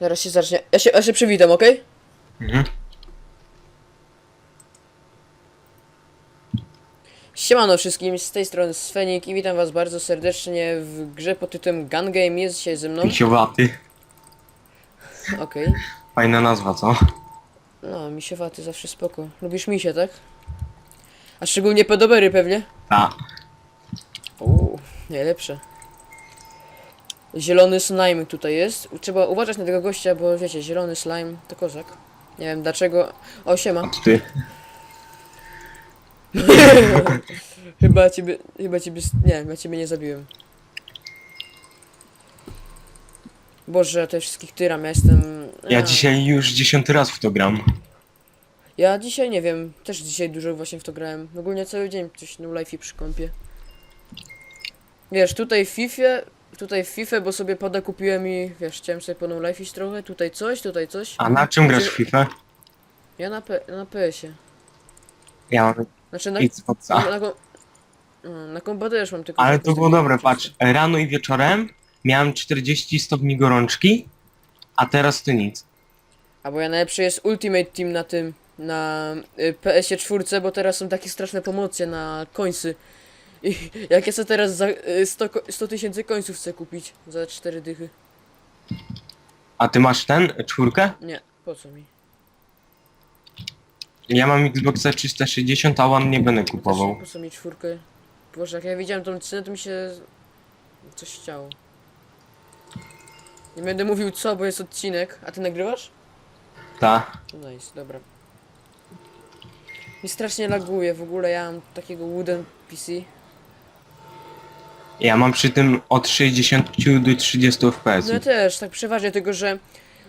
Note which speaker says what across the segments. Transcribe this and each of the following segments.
Speaker 1: Zaraz się zacznie. Ja się, ja się przywitam, okej?
Speaker 2: Mhm.
Speaker 1: Siemano wszystkim, z tej strony Sfenik i witam was bardzo serdecznie w grze pod tytułem Gun Game. Jest dzisiaj ze mną.
Speaker 2: Misiowaty.
Speaker 1: Okej.
Speaker 2: Fajna nazwa, co?
Speaker 1: No, misiowaty zawsze spoko. Lubisz misie, tak? A szczególnie pedobery pewnie?
Speaker 2: Ta.
Speaker 1: Uuu, najlepsze. Zielony slime tutaj jest. Trzeba uważać na tego gościa, bo wiecie, zielony slime to kozak. Nie wiem dlaczego. O, siema.
Speaker 2: Ty.
Speaker 1: Chyba ciebie, chyba ciebie, nie, ja ciebie nie zabiłem. Boże, ja tutaj wszystkich tyram, ja jestem...
Speaker 2: Ja
Speaker 1: a.
Speaker 2: dzisiaj już dziesiąty raz w to gram.
Speaker 1: Ja dzisiaj nie wiem, też dzisiaj dużo właśnie w to grałem. Ogólnie cały dzień coś no life przy kąpie. Wiesz, tutaj w FIFA, tutaj w FIFA, bo sobie pada kupiłem i wiesz, chciałem sobie po no life iść trochę, tutaj coś, tutaj coś.
Speaker 2: A na czym grasz w FIFA?
Speaker 1: Ja na, P, na PS-ie.
Speaker 2: Ja mam
Speaker 1: Znaczy na,
Speaker 2: Xboxa.
Speaker 1: na, na, kom- no, na kompa też mam tylko...
Speaker 2: Ale to było dobre, patrz. Rano i wieczorem miałem 40 stopni gorączki, a teraz to nic.
Speaker 1: Albo ja najlepszy jest Ultimate Team na tym, na y, PS-ie 4, bo teraz są takie straszne promocje na końsy. I jak ja sobie teraz za y, 100 ko- 100 tysięcy końców chcę kupić za 4 dychy.
Speaker 2: A ty masz ten, czwórkę?
Speaker 1: Nie, po co mi?
Speaker 2: Ja mam Xboxa 360, a One nie będę kupował.
Speaker 1: Po co mi czwórkę? Boże, jak ja widziałem tą cenę, to mi się coś chciało. Nie będę mówił co, bo jest odcinek. A ty nagrywasz?
Speaker 2: Ta.
Speaker 1: No nice, dobra. Mi strasznie laguje, w ogóle ja mam takiego wooden PC.
Speaker 2: Ja mam przy tym od 60 do 30 fps.
Speaker 1: No ja też, tak przeważnie, tylko że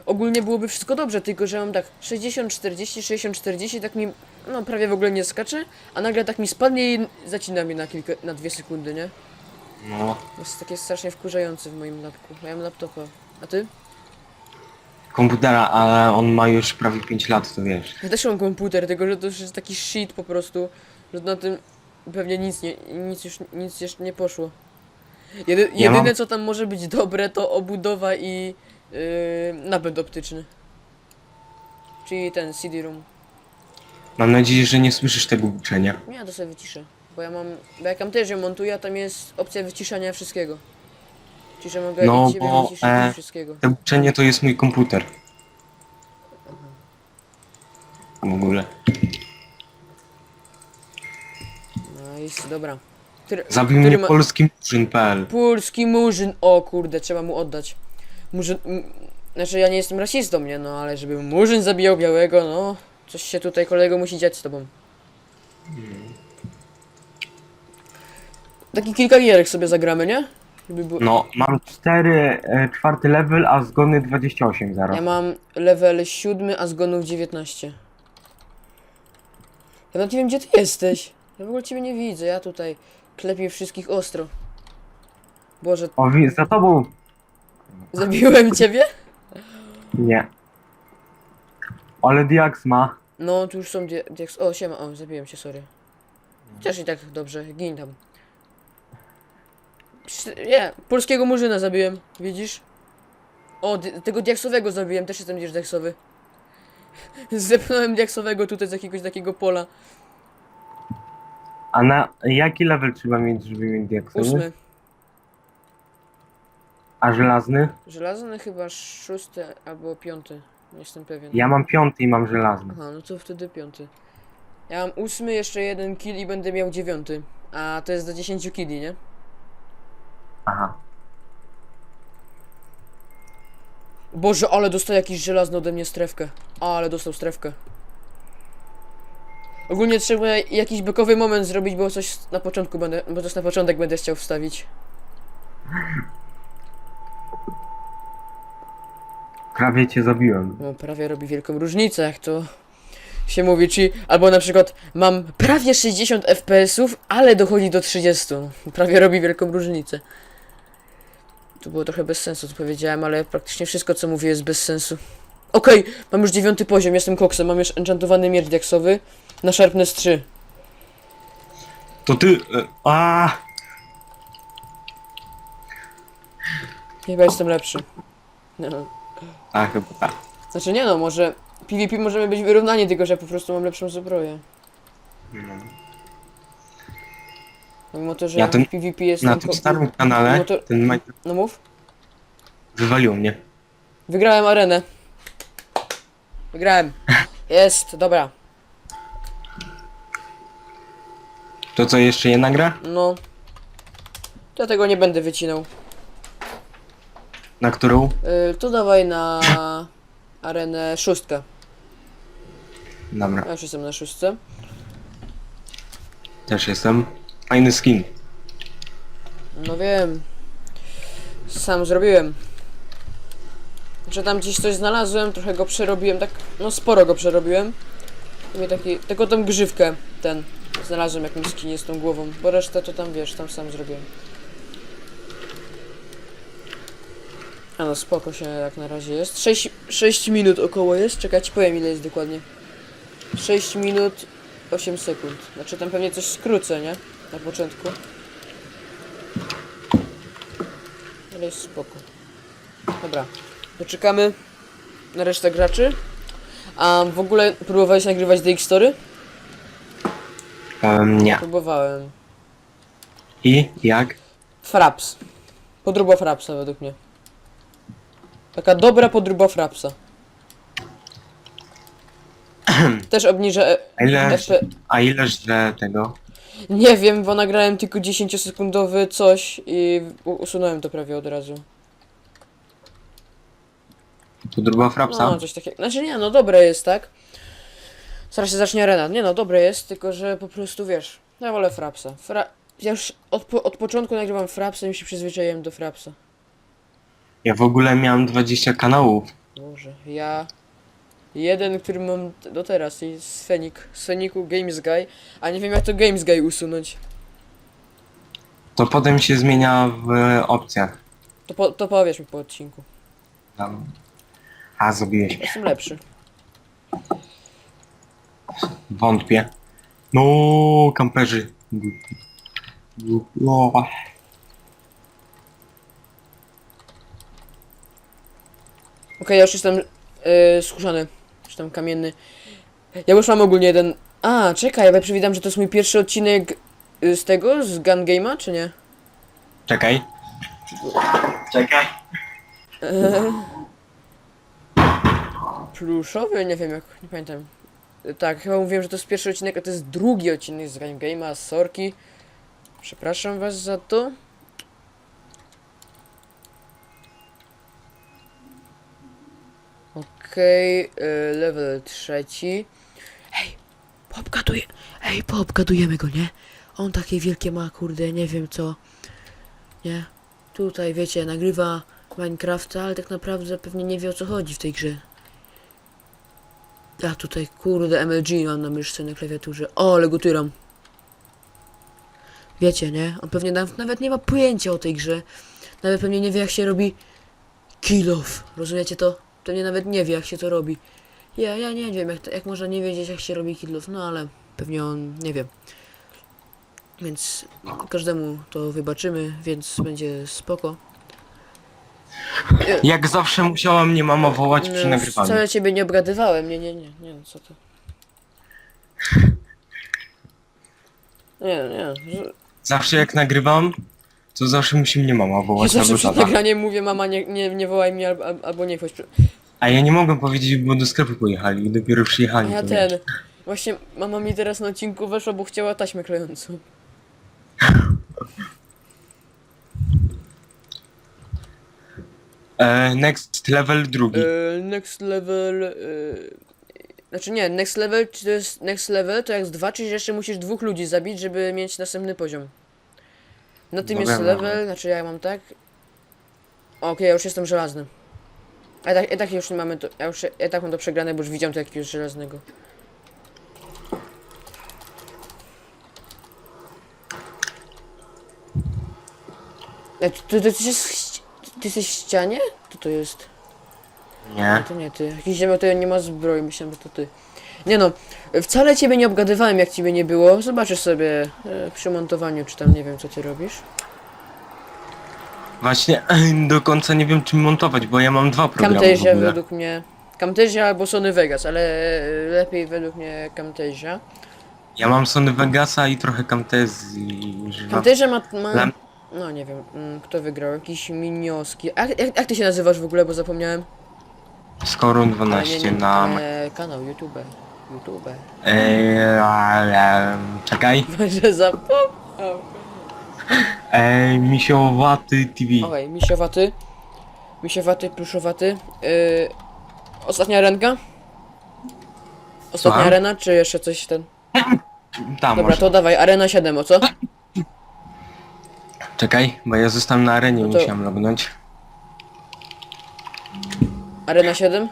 Speaker 1: ogólnie byłoby wszystko dobrze, tylko że mam tak 60, 40, 60, 40, tak mi no prawie w ogóle nie skacze, a nagle tak mi spadnie i zacina mnie na kilka, na dwie sekundy, nie?
Speaker 2: No.
Speaker 1: To jest takie strasznie wkurzające w moim lapku. Ja mam laptopa. A ty?
Speaker 2: Komputera, ale on ma już prawie 5 lat, to wiesz.
Speaker 1: Ja też mam komputer, tylko że to już jest taki shit po prostu, że na tym pewnie nic nie, nic już, nic jeszcze nie poszło. Jedy,
Speaker 2: Ja
Speaker 1: jedyne
Speaker 2: mam-
Speaker 1: co tam może być dobre to obudowa i yy, napęd optyczny. Czyli ten CD-ROM.
Speaker 2: Mam nadzieję, że nie słyszysz tego uczenia.
Speaker 1: Ja to sobie wyciszę, bo ja mam, bo jak tam też ją montuję, a tam jest opcja wyciszania wszystkiego. Czyli że mogę
Speaker 2: No,
Speaker 1: i ciebie
Speaker 2: bo,
Speaker 1: wyciszyć
Speaker 2: e,
Speaker 1: wszystkiego.
Speaker 2: To uczenie to jest mój komputer. W ogóle.
Speaker 1: Nice, dobra. Który,
Speaker 2: Zabił
Speaker 1: który
Speaker 2: mnie
Speaker 1: ma-
Speaker 2: polski murzyn.pl.
Speaker 1: Polski murzyn, o kurde, trzeba mu oddać. Murzyn, m, znaczy ja nie jestem rasistą, nie, no ale żeby murzyn zabijał białego, no, coś się tutaj kolego musi dziać z tobą. Taki kilka gierek sobie zagramy, nie? Żeby było...
Speaker 2: No, mam 4, e, czwarty level, a zgony 28 zaraz.
Speaker 1: Ja mam level 7, a zgonów 19. Ja nawet nie wiem gdzie ty jesteś. Ja w ogóle ciebie nie widzę, ja tutaj klepię wszystkich ostro. Boże,
Speaker 2: O, wi- za tobą!
Speaker 1: zabiłem ciebie?
Speaker 2: Nie. Ale Diax ma.
Speaker 1: No, tu już są dia- diaks... O, siema, o, zabiłem cię, sorry. Chociaż i tak dobrze, gin tam. Nie, polskiego murzyna zabiłem, widzisz? O, di- tego diaksowego zabiłem, też jestem gdzieś diaksowy. Zepnąłem diaksowego tutaj z jakiegoś takiego pola.
Speaker 2: A na jaki level trzeba mieć, żeby mieć Diaxa?
Speaker 1: Ósmy.
Speaker 2: A żelazny?
Speaker 1: Żelazny chyba szósty albo piąty. Nie jestem pewien.
Speaker 2: Ja mam piąty i mam żelazny.
Speaker 1: Aha, no to wtedy piąty. Ja mam ósmy, jeszcze jeden kill i będę miał dziewiąty. A to jest do 10 killi, nie?
Speaker 2: Aha.
Speaker 1: Boże, ale dostał jakiś żelazny ode mnie strefkę. Ale dostał strefkę. Ogólnie trzeba jakiś bekowy moment zrobić, bo coś na początku będę, bo coś na początek będę chciał wstawić.
Speaker 2: Prawie cię zabiłem.
Speaker 1: No, prawie robi wielką różnicę, jak to się mówi, czyli albo na przykład mam prawie 60 FPS-ów, ale dochodzi do 30. Prawie robi wielką różnicę. To było trochę bez sensu, co powiedziałem, ale praktycznie wszystko, co mówię, jest bez sensu. Okej, mam już dziewiąty poziom, jestem koksem, mam już enchantowany miecz diaksowy na Sharpness 3.
Speaker 2: To ty... e, A,
Speaker 1: Chyba jestem lepszy. No.
Speaker 2: A chyba tak.
Speaker 1: Znaczy nie no, może PvP możemy być wyrównani, tylko że po prostu mam lepszą zbroję.
Speaker 2: No.
Speaker 1: Mimo to, że
Speaker 2: Ja ten-
Speaker 1: PvP jest
Speaker 2: Na tym
Speaker 1: po-
Speaker 2: starym kanale
Speaker 1: No to-
Speaker 2: ten Minecraft
Speaker 1: No mów.
Speaker 2: wywalił mnie.
Speaker 1: Wygrałem arenę. Wygrałem. Jest, dobra.
Speaker 2: To co, jeszcze jedna gra?
Speaker 1: No. Ja tego nie będę wycinał.
Speaker 2: Na którą?
Speaker 1: Yy, to dawaj na arenę szóstkę.
Speaker 2: Dobra,
Speaker 1: Ja już jestem na szóstce.
Speaker 2: też jestem. Fajny skin.
Speaker 1: No wiem. Sam zrobiłem. Że tam gdzieś coś znalazłem, trochę go przerobiłem, tak, no sporo go przerobiłem. I mi taki, tylko tą grzywkę, ten, znalazłem jakimś skinie z tą głową, bo resztę to tam, wiesz, tam sam zrobiłem. A no spoko się jak na razie jest. 6, 6 minut około jest, czekaj, ci powiem ile jest dokładnie. 6 minut 8 sekund. Znaczy tam pewnie coś skrócę, nie? Na początku. Ale jest spoko. Dobra, poczekamy na resztę graczy. A w ogóle próbowałeś nagrywać DX Story?
Speaker 2: Um, nie.
Speaker 1: Próbowałem.
Speaker 2: I jak?
Speaker 1: Fraps. Podróba Frapsa według mnie. Taka dobra podróba Frapsa. Też obniża e-
Speaker 2: A ile,
Speaker 1: FP...
Speaker 2: a ile źle tego?
Speaker 1: Nie wiem, bo nagrałem tylko 10-sekundowy coś i u- usunąłem to prawie od razu.
Speaker 2: Podróba Frapsa?
Speaker 1: No, coś takiego. Znaczy nie, no dobre jest, tak? Zaraz się zacznie arena. Nie no, dobre jest, tylko że po prostu wiesz, ja wolę Frapsa. Fra... Ja już od, po, od początku nagrywam Frapsa i się przyzwyczaiłem do Frapsa.
Speaker 2: Ja w ogóle miałem 20 kanałów.
Speaker 1: Boże, ja... Jeden, który mam do teraz i z Fenik, z Feniku Games Guy, a nie wiem jak to Games Guy usunąć.
Speaker 2: To potem się zmienia w opcjach.
Speaker 1: To, po, to powiesz mi po odcinku.
Speaker 2: Tam. A, zrobiłeś.
Speaker 1: Jestem lepszy.
Speaker 2: Wątpię. No, kamperzy. No.
Speaker 1: Okej, ja już jestem yy, skuszony. Czy tam kamienny. Ja już mam ogólnie jeden... A, czekaj, ja przewidziałem, że to jest mój pierwszy odcinek y, z tego, z Gun Game'a, czy nie?
Speaker 2: Czekaj. Czekaj.
Speaker 1: Eee. Pluszowy? Nie wiem jak, nie pamiętam. Tak, chyba mówiłem, że to jest pierwszy odcinek, a to jest drugi odcinek z Gun Game'a, sorki. Przepraszam was za to. Okej, y, level trzeci. Hej, poobgaduje, hej, poobgadujemy go, nie? On takie wielkie ma, kurde, nie wiem co. Nie? Tutaj, wiecie, nagrywa Minecrafta, ale tak naprawdę pewnie nie wie o co chodzi w tej grze. Ja tutaj, kurde, MLG mam na myszce, na klawiaturze. O, ale go tyram. Wiecie, nie? On pewnie nawet nie ma pojęcia o tej grze. Nawet pewnie nie wie, jak się robi kill off. Rozumiecie to? Pewnie nawet nie wie, jak się to robi. Ja, ja nie wiem, jak, to, jak można nie wiedzieć, jak się robi kill off, no ale pewnie on nie wie. Więc każdemu to wybaczymy, więc będzie spoko.
Speaker 2: Jak zawsze musiała mnie mama wołać przy
Speaker 1: No,
Speaker 2: nagrywaniu.
Speaker 1: Wcale ciebie nie obgadywałem, nie, nie, nie, nie, no co to. Nie, nie. że-
Speaker 2: Zawsze jak nagrywam, to zawsze musi mnie mama
Speaker 1: Ja
Speaker 2: wołać
Speaker 1: zawsze
Speaker 2: albo
Speaker 1: przed
Speaker 2: tata.
Speaker 1: nagraniem mówię, mama nie, nie, nie wołaj mnie albo, albo nie wchodź. przy-
Speaker 2: A ja nie mogę powiedzieć, bo do sklepu pojechali i dopiero
Speaker 1: A
Speaker 2: przyjechali.
Speaker 1: ja
Speaker 2: to
Speaker 1: ten. Właśnie mama mi teraz na odcinku weszła, bo chciała taśmę klejącą.
Speaker 2: E, next level drugi.
Speaker 1: E, next level. E, znaczy nie, next level to jest next level, to jak z dwa, czyli jeszcze musisz dwóch ludzi zabić, żeby mieć następny poziom. Na tym
Speaker 2: No
Speaker 1: jest
Speaker 2: wiem,
Speaker 1: level, znaczy ja mam tak. Okej, ja już jestem żelazny. A tak, ja tak już nie mamy to. Ja już ja tak mam to przegrane, bo już widziałem to jakiegoś żelaznego. E, ty, ty, ty, ty, jesteś, ty jesteś w ścianie? Co to jest?
Speaker 2: Nie.
Speaker 1: To nie ty. Jakiś ziomek tutaj nie ma zbroi, myślałem, że to ty. Nie no, wcale ciebie nie obgadywałem jak ciebie nie było. Zobaczysz sobie e, przy montowaniu, czy tam nie wiem co ty robisz.
Speaker 2: Właśnie do końca nie wiem czym montować, bo ja mam dwa programy w
Speaker 1: Camtasia
Speaker 2: ogóle.
Speaker 1: według mnie. Camtasia albo Sony Vegas, ale lepiej według mnie Camtasia.
Speaker 2: Ja mam Sony Vegasa i trochę Camtesii używam.
Speaker 1: Camtasia ma, ma...
Speaker 2: Dla-
Speaker 1: No nie wiem, mm, kto wygrał, jakiś minioski. A jak, jak ty się nazywasz w ogóle, bo zapomniałem?
Speaker 2: Skorun
Speaker 1: Ale
Speaker 2: 12 na...
Speaker 1: e, kanał YouTube. YouTube.
Speaker 2: Eee, ale, czekaj.
Speaker 1: Może zapomniał.
Speaker 2: Eee, misiowaty TV.
Speaker 1: Okej, misiowaty. Misiowaty, pluszowaty. Yy, ostatnia arenka? Ostatnia
Speaker 2: Słucham?
Speaker 1: arena, czy jeszcze coś ten?
Speaker 2: Tam
Speaker 1: Dobra,
Speaker 2: może.
Speaker 1: to dawaj, arena 7, o co?
Speaker 2: Czekaj, bo ja zostałem na arenie,
Speaker 1: No to-
Speaker 2: musiałem lognąć.
Speaker 1: Arena 7?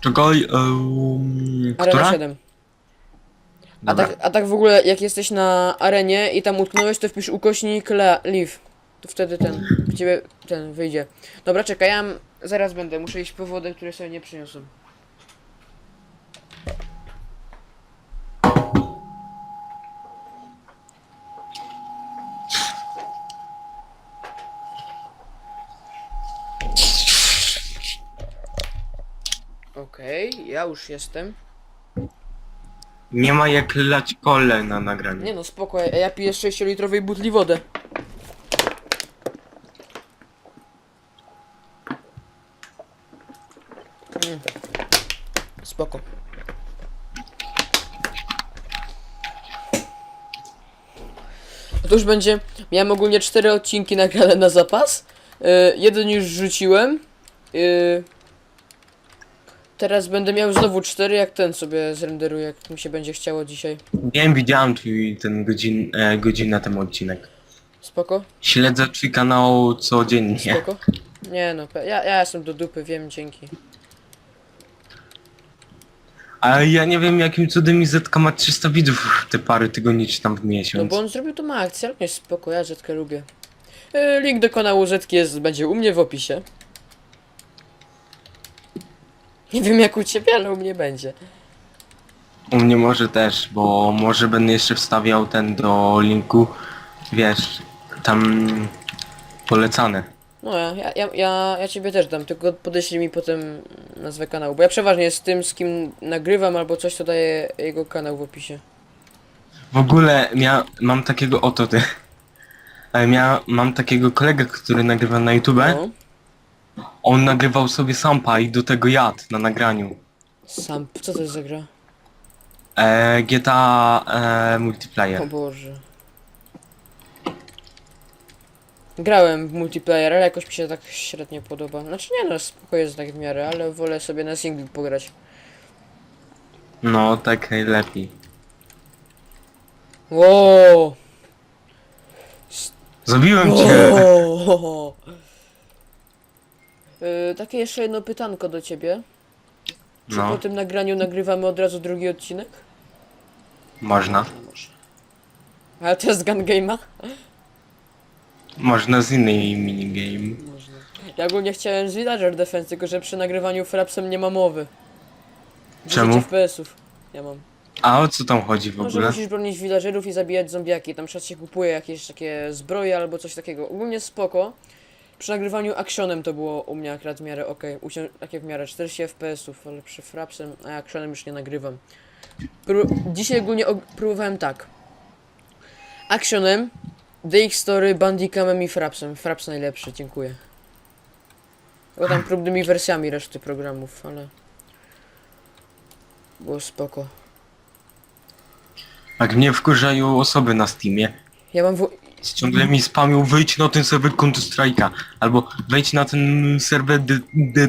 Speaker 2: Czekaj, um,
Speaker 1: Arena
Speaker 2: która?
Speaker 1: 7. A
Speaker 2: Dobra.
Speaker 1: tak, a tak w ogóle, jak jesteś na arenie i tam utknąłeś, to wpisz ukośnik la, live. To wtedy ten, w ciebie ten wyjdzie. Dobra, czekaj, ja m- zaraz będę, muszę iść po wodę, której sobie nie przyniosłem. Ja już jestem.
Speaker 2: Nie ma jak lać kole na nagraniu.
Speaker 1: Nie no, spoko, ja, ja piję z 6-litrowej butli wodę. Mm. Spoko. No to już będzie, miałem ogólnie cztery odcinki nagrane na zapas. Yy, jeden już rzuciłem. Yy, teraz będę miał znowu cztery, jak ten sobie zrenderuję, jak mi się będzie chciało dzisiaj.
Speaker 2: Wiem, widziałem twój ten godzin, e, temu odcinek.
Speaker 1: Spoko?
Speaker 2: Śledzę twój kanał codziennie.
Speaker 1: Spoko? Nie no, pe- ja, ja jestem do dupy, wiem, dzięki.
Speaker 2: Ale ja nie wiem jakim cudem Izetka ma 300 widzów te parę tygodni czy tam w
Speaker 1: No
Speaker 2: miesiąc.
Speaker 1: bo on zrobił to ma akcję, ale nie spoko, ja Zetkę lubię. E, Link do kanału Zetki jest, będzie u mnie w opisie. Nie wiem jak u ciebie, ale u mnie będzie.
Speaker 2: U mnie może też, bo może będę jeszcze wstawiał ten do linku, wiesz, tam polecane.
Speaker 1: No ja, ja, ja, ja, ciebie też dam, tylko podeślij mi potem nazwę kanału, bo ja przeważnie z tym, z kim nagrywam albo coś, to daję jego kanał w opisie.
Speaker 2: W ogóle mia, mam takiego oto ty. Ale Mia, mam takiego kolegę, który nagrywa na YouTube.
Speaker 1: No,
Speaker 2: On nagrywał sobie sampa i do tego jadł na nagraniu.
Speaker 1: sam, co to jest za gra?
Speaker 2: E, GTA e,
Speaker 1: O
Speaker 2: multiplayer.
Speaker 1: Boże. Grałem w multiplayer, ale jakoś mi się tak średnio podoba. Znaczy nie no, spoko jest tak w miarę, ale wolę sobie na singlu pograć.
Speaker 2: No, tak najlepiej.
Speaker 1: Wow!
Speaker 2: Zabiłem cię!
Speaker 1: wow. Yy, takie jeszcze jedno pytanko do ciebie. Czy
Speaker 2: No,
Speaker 1: po tym nagraniu nagrywamy od razu drugi odcinek?
Speaker 2: można.
Speaker 1: Ale to jest gun game'a?
Speaker 2: Można z innej minigame.
Speaker 1: Można. Ja ogólnie chciałem z Villager Defense, tylko że przy nagrywaniu frapsem nie ma mowy. 10
Speaker 2: Czemu?
Speaker 1: FPS-ów. Ja mam.
Speaker 2: A o co tam chodzi w
Speaker 1: No, że
Speaker 2: ogóle?
Speaker 1: musisz bronić villagerów i zabijać zombiaki. Tam czas się kupuje jakieś takie zbroje albo coś takiego. Ogólnie spoko. Przy nagrywaniu actionem to było u mnie akurat w miarę ok. Usią- takie w miarę 40 FPS-ów, ale przy frapsem, a actionem już nie nagrywam. Pró- Dzisiaj ogólnie og- próbowałem tak. Actionem, DX Story, Bandicamem i frapsem. Fraps najlepszy, dziękuję. Bo tam próbnymi wersjami reszty programów, ale... Było spoko.
Speaker 2: Jak mnie wkurzają osoby na Steamie.
Speaker 1: Ja mam w...
Speaker 2: Ciągle mi spamią wyjdź na ten serwer Counter Strike'a. Albo wejdź na ten serwer de, de,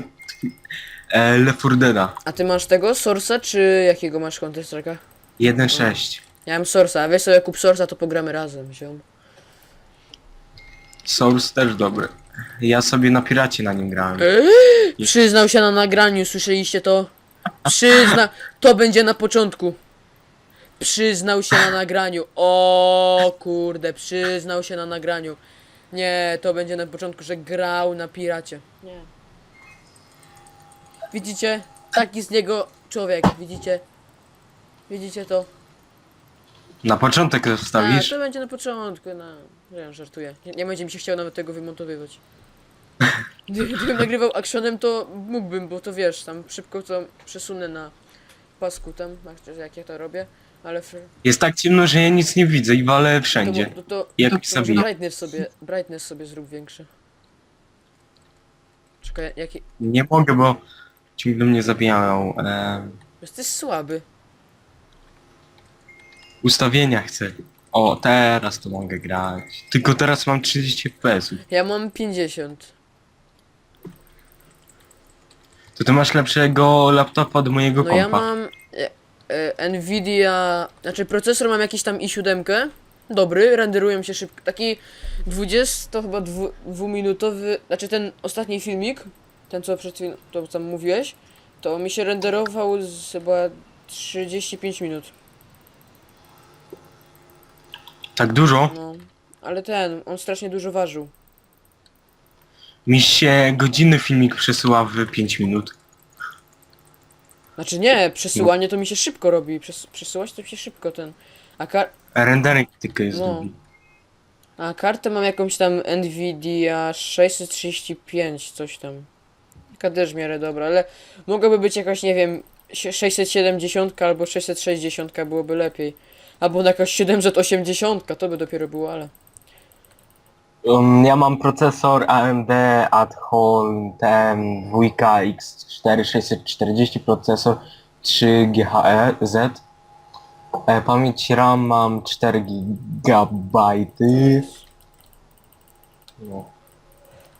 Speaker 2: e, Left 4 Dead'a.
Speaker 1: A ty masz tego Sorsa, czy jakiego masz Counter Strike'a?
Speaker 2: 1.6.
Speaker 1: Ja mam Sorsa, a weź sobie kup Sorsa, to pogramy razem, ziom.
Speaker 2: Source też dobry. Ja sobie na piracie na nim grałem.
Speaker 1: Przyznał się na nagraniu, słyszeliście to? Przyzna... To będzie na początku. Przyznał się na nagraniu. O kurde, przyznał się na nagraniu. Nie, to będzie na początku, że grał na piracie. Nie. Widzicie? Taki z niego człowiek, widzicie? Widzicie to?
Speaker 2: Na początek
Speaker 1: A,
Speaker 2: zostawisz?
Speaker 1: to będzie na początku, no. Nie, żartuję. Nie, nie będzie mi się chciało nawet tego wymontowywać. Gdy- Gdybym nagrywał actionem, to mógłbym, bo to wiesz, tam szybko to przesunę na pasku tam, jak- jak ja to robię, ale...
Speaker 2: Jest tak ciemno, że ja nic nie widzę i walę
Speaker 1: To,
Speaker 2: wszędzie.
Speaker 1: mo- to, to,
Speaker 2: Jak
Speaker 1: to,
Speaker 2: mi
Speaker 1: to może brightness sobie, brightness sobie zrób większy. Czekaj, jaki...
Speaker 2: Nie mogę, bo ciągle mnie zabijają. E,
Speaker 1: Jesteś słaby.
Speaker 2: ustawienia chcę. O, teraz to mogę grać. Tylko teraz mam 30 fps.
Speaker 1: Ja mam 50.
Speaker 2: To ty masz lepszego laptopa od mojego
Speaker 1: No
Speaker 2: kompa.
Speaker 1: ja mam Nvidia, znaczy procesor mam jakiś tam i7, dobry, renderują się szybko, taki 20 to chyba dwu, dwuminutowy, znaczy ten ostatni filmik, ten co przed chwilą, to tam mówiłeś, to mi się renderował z chyba 35 minut,
Speaker 2: Tak dużo?
Speaker 1: no. Ale ten, on strasznie dużo ważył.
Speaker 2: Mi się godzinny filmik przesyła w 5 minut.
Speaker 1: Znaczy nie, przesyłanie to mi się szybko robi, Przes przesyłać to mi się szybko ten, a kar
Speaker 2: Rendering tylko jest
Speaker 1: No.
Speaker 2: długi.
Speaker 1: A kartę mam jakąś tam Nvidia 635, coś tam. Taka też w miarę dobra, ale mogłaby być jakaś, nie wiem, sie- 670 albo 660 byłoby lepiej. Albo jakaś 780, to by dopiero było, ale...
Speaker 2: Um, ja mam procesor AMD Athlon TM2 X4 640 procesor 3 GHz. E, pamięć RAM mam 4 GB. No.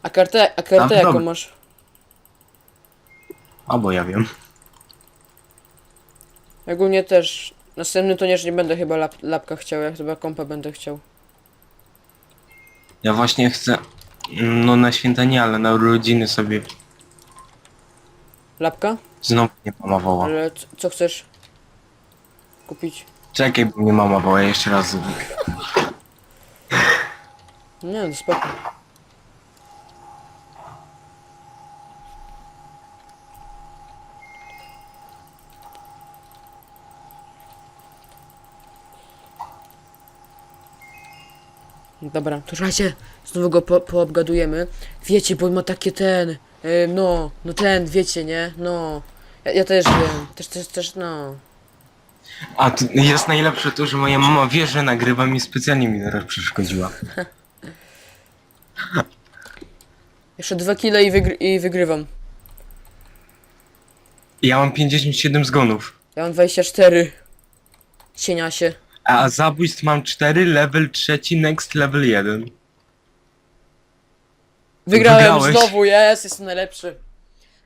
Speaker 1: A kartę, a kartę
Speaker 2: A,
Speaker 1: jaką
Speaker 2: dobra.
Speaker 1: masz?
Speaker 2: Albo ja wiem.
Speaker 1: Ogólnie też... Następny to nie, że nie będę chyba lap, lapka chciał, ja chyba kompa będę chciał.
Speaker 2: Ja właśnie chcę, no na święta nie, ale na urodziny sobie
Speaker 1: Lapka?
Speaker 2: znowu nie mama woła.
Speaker 1: Ale c- co chcesz? Kupić?
Speaker 2: Czekaj, bo mnie mama woła, jeszcze raz.
Speaker 1: Nie, no spoko. Dobra, to słuchajcie, znowu go po, poobgadujemy. Wiecie, bo on ma takie ten, y, no, no ten, wiecie, nie? No. Ja, ja też wiem, też, też, też, no.
Speaker 2: A tu jest najlepsze to, że moja mama wie, że nagrywam i specjalnie mi teraz przeszkodziła.
Speaker 1: Jeszcze dwa kile i, wygr i wygrywam.
Speaker 2: Ja mam 57 zgonów.
Speaker 1: Ja mam 24. Cienia się.
Speaker 2: A zabójstw mam 4, level 3, next level 1.
Speaker 1: Wygrałem
Speaker 2: Wygrałeś.
Speaker 1: znowu, jest, jestem najlepszy.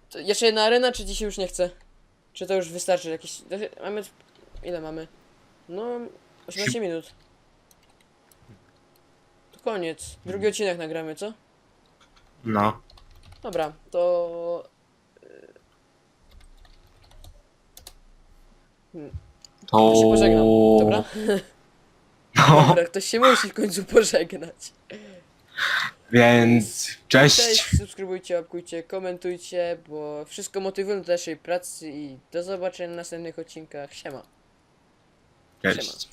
Speaker 1: To jeszcze jedna arena, czy dzisiaj już nie chcę? Czy to już wystarczy? Jakieś... Mamy... Ile mamy? No... 18 minut. To koniec. Drugi odcinek nagramy, co?
Speaker 2: No.
Speaker 1: Dobra,
Speaker 2: to...
Speaker 1: To... Się pożegnam, dobra?
Speaker 2: No,
Speaker 1: Dobra, ktoś się musi w końcu pożegnać.
Speaker 2: więc cześć.
Speaker 1: Cześć, subskrybujcie, łapkujcie, komentujcie, bo wszystko motywuje do naszej pracy i do zobaczenia w następnych odcinkach. Siema.
Speaker 2: Cześć.